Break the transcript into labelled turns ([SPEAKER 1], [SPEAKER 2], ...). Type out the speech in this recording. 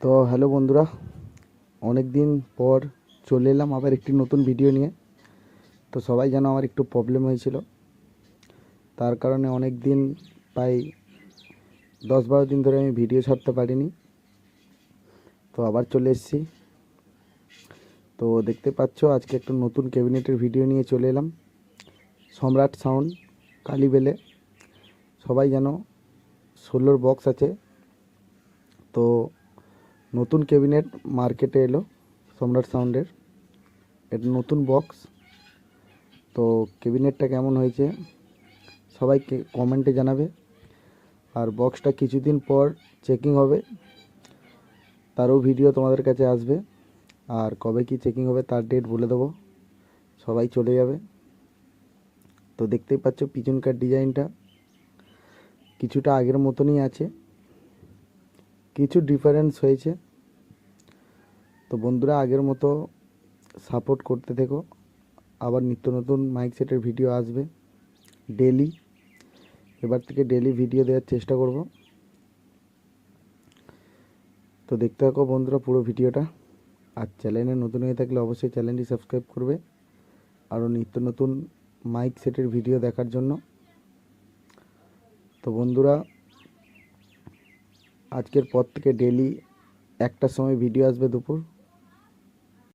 [SPEAKER 1] তো হ্যালো বন্ধুরা অনেক দিন পর চলে এলাম আবার একটি নতুন ভিডিও নিয়ে। তো সবাই যেন আমার একটু প্রবলেম হয়েছিল। তার কারণে অনেক দিন প্রায় দশ বারো দিন ধরে আমি ভিডিও ছাড়তে পারিনি। তো আবার চলে এসেছি। তো দেখতে পাচ্ছ, আজকে একটা নতুন ক্যাবিনেটের ভিডিও নিয়ে চলে এলাম। সম্রাট সাউন্ড কালীবেলে সবাই যেন ষোলোর বক্স আছে। তো নতুন ক্যাবিনেট মার্কেটে এলো, সম্রাট সাউন্ডের। এটা নতুন বক্স তো ক্যাবিনেটটা কেমন হয়েছে সবাইকে কমেন্টে জানাবে। আর বক্সটা কিছুদিন পর চেকিং হবে। তারও ভিডিও তোমাদের কাছে আসবে। আর কবে কি চেকিং হবে তার ডেট বলে দেবো। সবাই চলে যাবে। তো দেখতেই পাচ্ছ পিছনকার ডিজাইনটা কিছুটা আগের মতনই আছে। কিছু ডিফারেন্স হয়েছে। তো বন্ধুরা, আগের মতো সাপোর্ট করতে থেকো। আবার নিত্য নতুন মাইক সেটের ভিডিও আসবে ডেলি এবার থেকে ডেলি ভিডিও দেওয়ার চেষ্টা করব। তো দেখতে থাকো বন্ধুরা পুরো ভিডিওটা আর চ্যানেলে নতুন হয়ে থাকলে অবশ্যই চ্যানেলটি সাবস্ক্রাইব করবে। আরও নিত্য নতুন মাইক সেটের ভিডিও দেখার জন্য। তো বন্ধুরা, আজকের পর থেকে ডেলি একটার সময় ভিডিও আসবে দুপুর।